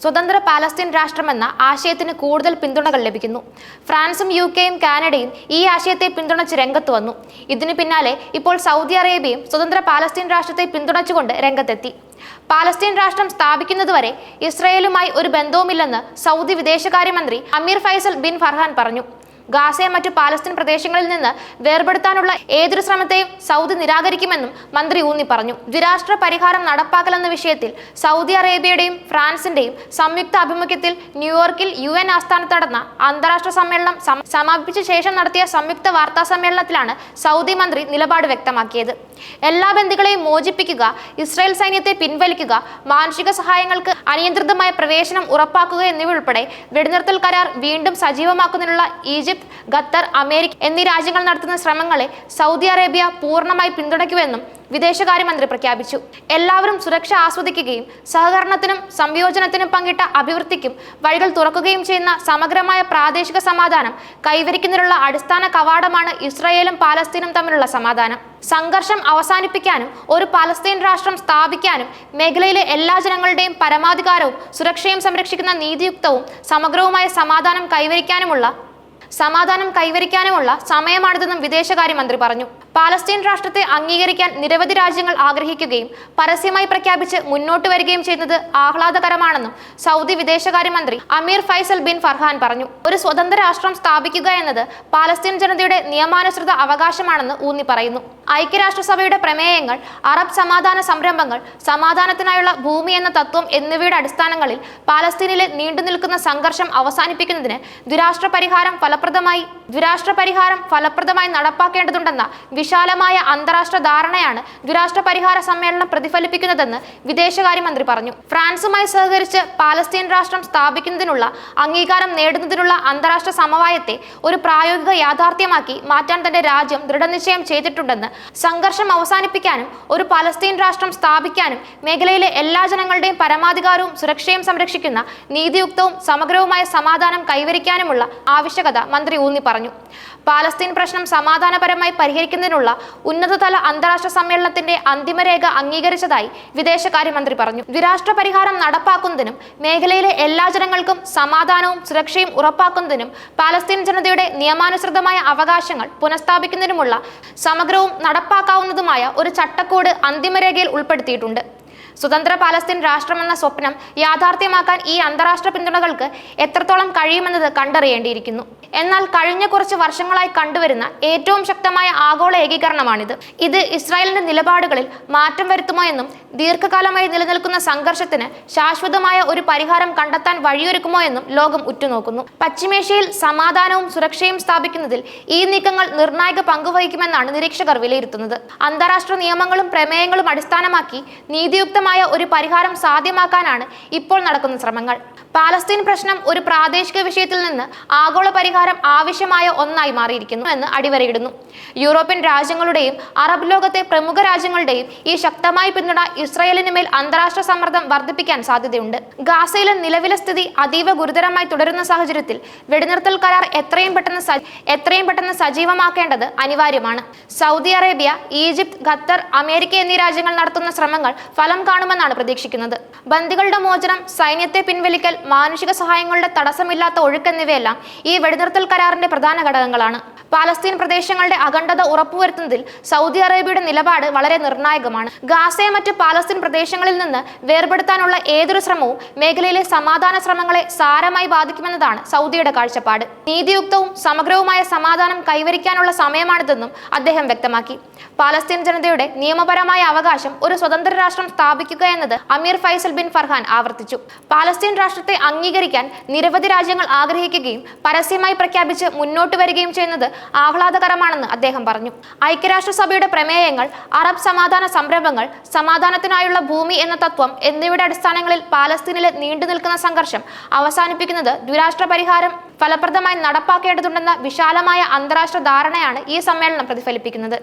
സ്വതന്ത്ര പാലസ്തീൻ രാഷ്ട്രമെന്ന ആശയത്തിന് കൂടുതൽ പിന്തുണകൾ ലഭിക്കുന്നു. ഫ്രാൻസും യു കെയും കാനഡയും ഈ ആശയത്തെ പിന്തുണച്ച് രംഗത്ത് വന്നു. ഇതിനു പിന്നാലെ ഇപ്പോൾ സൗദി അറേബ്യയും സ്വതന്ത്ര പാലസ്തീൻ രാഷ്ട്രത്തെ പിന്തുണച്ചുകൊണ്ട് രംഗത്തെത്തി. പാലസ്തീൻ രാഷ്ട്രം സ്ഥാപിക്കുന്നതുവരെ ഇസ്രയേലുമായി ഒരു ബന്ധവുമില്ലെന്ന് സൗദി വിദേശകാര്യമന്ത്രി അമീർ ഫൈസൽ ബിൻ ഫർഹാൻ പറഞ്ഞു. ഗാസയെ മറ്റു പാലസ്തീൻ പ്രദേശങ്ങളിൽ നിന്ന് വേർപെടുത്താനുള്ള ഏതൊരു ശ്രമത്തെയും സൗദി നിരാകരിക്കുമെന്നും മന്ത്രി ഊന്നി പറഞ്ഞു. ദ്വിരാഷ്ട്ര പരിഹാരം നടപ്പാക്കലെന്ന വിഷയത്തിൽ സൗദി അറേബ്യയുടെയും ഫ്രാൻസിന്റെയും സംയുക്ത ആഭിമുഖ്യത്തിൽ ന്യൂയോർക്കിൽ യു എൻ ആസ്ഥാനത്ത് നടന്ന അന്താരാഷ്ട്ര സമ്മേളനം സമാപിച്ച ശേഷം നടത്തിയ സംയുക്ത വാർത്താ സമ്മേളനത്തിലാണ് സൗദി മന്ത്രി നിലപാട് വ്യക്തമാക്കിയത്. എല്ലാ ബന്ദികളെയും മോചിപ്പിക്കുക ഇസ്രായേൽ സൈന്യത്തെ പിൻവലിക്കുക മാനുഷിക സഹായങ്ങൾക്ക് അനിയന്ത്രിതമായ പ്രവേശനം ഉറപ്പാക്കുക എന്നിവ ഉൾപ്പെടെ വെടിനിർത്തൽ കരാർ വീണ്ടും സജീവമാക്കുന്നതിനുള്ള ഈജിപ്ത് ഖത്തർ അമേരിക്ക എന്നീ രാജ്യങ്ങൾ നടത്തുന്ന ശ്രമങ്ങളെ സൗദി അറേബ്യ പൂർണമായി പിന്തുണയ്ക്കുമെന്നും വിദേശകാര്യമന്ത്രി പ്രഖ്യാപിച്ചു. എല്ലാവരും സുരക്ഷ ആസ്വദിക്കുകയും സഹകരണത്തിനും സംയോജനത്തിനും പങ്കിട്ട അഭിവൃദ്ധിക്കും വഴികൾ തുറക്കുകയും ചെയ്യുന്ന സമഗ്രമായ പ്രാദേശിക സമാധാനം കൈവരിക്കുന്നതിനുള്ള അടിസ്ഥാന കവാടമാണ് ഇസ്രായേലും പാലസ്തീനും തമ്മിലുള്ള സമാധാനം. സംഘർഷം അവസാനിപ്പിക്കാനും ഒരു പാലസ്തീൻ രാഷ്ട്രം സ്ഥാപിക്കാനും മേഖലയിലെ എല്ലാ ജനങ്ങളുടെയും പരമാധികാരവും സുരക്ഷയും സംരക്ഷിക്കുന്ന നീതിയുക്തവും സമഗ്രവുമായ സമാധാനം കൈവരിക്കാനുമുള്ള സമാധാനം കൈവരിക്കാനുമുള്ള സമയമാണിതെന്നും വിദേശകാര്യമന്ത്രി പറഞ്ഞു. പാലസ്തീൻ രാഷ്ട്രത്തെ അംഗീകരിക്കാൻ നിരവധി രാജ്യങ്ങൾ ആഗ്രഹിക്കുകയും പരസ്യമായി പ്രഖ്യാപിച്ച് മുന്നോട്ട് വരികയും ചെയ്യുന്നത് ആഹ്ലാദകരമാണെന്നും സൗദി വിദേശകാര്യമന്ത്രി അമീർ ഫൈസൽ ബിൻ ഫർഹാൻ പറഞ്ഞു. ഒരു സ്വതന്ത്ര രാഷ്ട്രം സ്ഥാപിക്കുക എന്നത് പാലസ്തീൻ ജനതയുടെ നിയമാനുസൃത അവകാശമാണെന്ന് ഊന്നി പറയുന്നു. ഐക്യരാഷ്ട്രസഭയുടെ പ്രമേയങ്ങൾ അറബ് സമാധാന സംരംഭങ്ങൾ സമാധാനത്തിനായുള്ള ഭൂമി എന്ന തത്വം എന്നിവയുടെ അടിസ്ഥാനങ്ങളിൽ പാലസ്തീനിലെ നീണ്ടുനിൽക്കുന്ന സംഘർഷം അവസാനിപ്പിക്കുന്നതിന് ദ്വിരാഷ്ട്ര പരിഹാരം ഫലപ്രദമായി ദ്വിരാഷ്ട്ര പരിഹാരം ഫലപ്രദമായി നടപ്പാക്കേണ്ടതുണ്ടെന്ന വിശാലമായ അന്താരാഷ്ട്ര ധാരണയാണ് ദുരാഷ്ട്ര പരിഹാര സമ്മേളനം പ്രതിഫലിപ്പിക്കുന്നതെന്ന് വിദേശകാര്യമന്ത്രി പറഞ്ഞു. ഫ്രാൻസുമായി സഹകരിച്ച് പാലസ്തീൻ രാഷ്ട്രം സ്ഥാപിക്കുന്നതിനുള്ള അംഗീകാരം നേടുന്നതിനുള്ള അന്താരാഷ്ട്ര സമവായത്തെ ഒരു പ്രായോഗിക യാഥാർത്ഥ്യമാക്കി മാറ്റാൻ തന്റെ രാജ്യം ദൃഢനിശ്ചയം ചെയ്തിട്ടുണ്ടെന്ന് സംഘർഷം അവസാനിപ്പിക്കാനും ഒരു പലസ്തീൻ രാഷ്ട്രം സ്ഥാപിക്കാനും മേഖലയിലെ എല്ലാ ജനങ്ങളുടെയും പരമാധികാരവും സുരക്ഷയും സംരക്ഷിക്കുന്ന നീതിയുക്തവും സമഗ്രവുമായ സമാധാനം കൈവരിക്കാനുമുള്ള ആവശ്യകത മന്ത്രി ഊന്നി പറഞ്ഞു. പാലസ്തീൻ പ്രശ്നം സമാധാനപരമായി പരിഹരിക്കുന്നതിനുള്ള ഉന്നതതല അന്താരാഷ്ട്ര സമ്മേളനത്തിന്റെ അന്തിമരേഖ അംഗീകരിച്ചതായി വിദേശകാര്യമന്ത്രി പറഞ്ഞു. ദ്വിരാഷ്ട്ര പരിഹാരം നടപ്പാക്കുന്നതിനും മേഖലയിലെ എല്ലാ ജനങ്ങൾക്കും സമാധാനവും സുരക്ഷയും ഉറപ്പാക്കുന്നതിനും പാലസ്തീൻ ജനതയുടെ നിയമാനുസൃതമായ അവകാശങ്ങൾ പുനഃസ്ഥാപിക്കുന്നതിനുമുള്ള സമഗ്രവും നടപ്പാക്കാവുന്നതുമായ ഒരു ചട്ടക്കൂട് അന്തിമരേഖയിൽ ഉൾപ്പെടുത്തിയിട്ടുണ്ട്. സ്വതന്ത്ര പാലസ്തീൻ രാഷ്ട്രമെന്ന സ്വപ്നം യാഥാർത്ഥ്യമാക്കാൻ ഈ അന്താരാഷ്ട്ര പിന്തുണകൾക്ക് എത്രത്തോളം കഴിയുമെന്നത് കണ്ടറിയേണ്ടിയിരിക്കുന്നു. എന്നാൽ കഴിഞ്ഞ കുറച്ച് വർഷങ്ങളായി കണ്ടുവരുന്ന ഏറ്റവും ശക്തമായ ആഗോള ഏകീകരണമാണിത്. ഇത് ഇസ്രായേലിന്റെ നിലപാടുകളിൽ മാറ്റം വരുത്തുമോ എന്നും ദീർഘകാലമായി നിലനിൽക്കുന്ന സംഘർഷത്തിന് ശാശ്വതമായ ഒരു പരിഹാരം കണ്ടെത്താൻ വഴിയൊരുക്കുമോ എന്നും ലോകം ഉറ്റുനോക്കുന്നു. പശ്ചിമേഷ്യയിൽ സമാധാനവും സുരക്ഷയും സ്ഥാപിക്കുന്നതിൽ ഈ നീക്കങ്ങൾ നിർണായക പങ്കുവഹിക്കുമെന്നാണ് നിരീക്ഷകർ വിലയിരുത്തുന്നത്. അന്താരാഷ്ട്ര നിയമങ്ങളും പ്രമേയങ്ങളും അടിസ്ഥാനമാക്കി നീതിയുക്തമായ ഒരു പരിഹാരം സാധ്യമാക്കാനാണ് ഇപ്പോൾ നടക്കുന്ന ശ്രമങ്ങൾ. പാലസ്തീൻ പ്രശ്നം ഒരു പ്രാദേശിക വിഷയത്തിൽ നിന്ന് ആഗോള പരിഹാരം ആവശ്യമായ ഒന്നായി മാറിയിരിക്കുന്നു എന്ന് അടിവരയിടുന്നു. യൂറോപ്യൻ രാജ്യങ്ങളുടെയും അറബ് ലോകത്തെ പ്രമുഖ രാജ്യങ്ങളുടെയും ഈ ശക്തമായ പിന്തുണ ഇസ്രയേലിന് മേൽ അന്താരാഷ്ട്ര സമ്മർദ്ദം വർദ്ധിപ്പിക്കാൻ സാധ്യതയുണ്ട്. ഗാസയിലെ നിലവിലെ സ്ഥിതി അതീവ ഗുരുതരമായി തുടരുന്ന സാഹചര്യത്തിൽ വെടിനിർത്തൽ കരാർ എത്രയും പെട്ടെന്ന് എത്രയും പെട്ടെന്ന് സജീവമാക്കേണ്ടത് അനിവാര്യമാണ്. Saudi Arabia Egypt Qatar America എന്നീ രാജ്യങ്ങൾ നടത്തുന്ന ശ്രമങ്ങൾ ഫലം കാണുമെന്നാണ് പ്രതീക്ഷിക്കുന്നത്. ബന്ദികളുടെ മോചനം സൈന്യത്തെ പിൻവലിക്കൽ മാനുഷിക സഹായങ്ങളുടെ തടസ്സമില്ലാത്ത ഒഴുക്ക് എന്നിവയെല്ലാം ഈ വെടിനിർത്തൽ കരാറിന്റെ പ്രധാന ഘടകങ്ങളാണ്. പാലസ്തീൻ പ്രദേശങ്ങളുടെ അഖണ്ഡത ഉറപ്പുവരുത്തുന്നതിൽ സൗദി അറേബ്യയുടെ നിലപാട് വളരെ നിർണായകമാണ്. ഗാസയെ മറ്റ് പാലസ്തീൻ പ്രദേശങ്ങളിൽ നിന്ന് വേർപെടുത്താനുള്ള ഏതൊരു ശ്രമവും മേഖലയിലെ സമാധാന ശ്രമങ്ങളെ സാരമായി ബാധിക്കുമെന്നതാണ് സൗദിയുടെ കാഴ്ചപ്പാട്. നീതിയുക്തവും സമഗ്രവുമായ സമാധാനം കൈവരിക്കാനുള്ള സമയമാണിതെന്നും അദ്ദേഹം വ്യക്തമാക്കി. പാലസ്തീൻ ജനതയുടെ നിയമപരമായ അവകാശം ഒരു സ്വതന്ത്ര രാഷ്ട്രം സ്ഥാപിക്കുക എന്നത് അമീർ ഫൈസൽ ബിൻ ഫർഹാൻ ആവർത്തിച്ചു. പാലസ്തീൻ രാഷ്ട്രത്തെ അംഗീകരിക്കാൻ നിരവധി രാജ്യങ്ങൾ ആഗ്രഹിക്കുകയും പരസ്യമായി പ്രഖ്യാപിച്ച് മുന്നോട്ട് വരികയും ചെയ്യുന്നത് ആഹ്ലാദകരമാണെന്ന് അദ്ദേഹം പറഞ്ഞു. ഐക്യരാഷ്ട്രസഭയുടെ പ്രമേയങ്ങൾ അറബ് സമാധാന സംരംഭങ്ങൾ സമാധാനത്തിനായുള്ള ഭൂമി എന്ന തത്വം എന്നിവയുടെ അടിസ്ഥാനങ്ങളിൽ പാലസ്തീനിലെ നീണ്ടു നിൽക്കുന്ന സംഘർഷം അവസാനിപ്പിക്കുന്നത് ദ്വിരാഷ്ട്ര പരിഹാരം ഫലപ്രദമായി നടപ്പാക്കേണ്ടതുണ്ടെന്ന വിശാലമായ അന്താരാഷ്ട്ര ധാരണയാണ് ഈ സമ്മേളനം പ്രതിഫലിപ്പിക്കുന്നത്.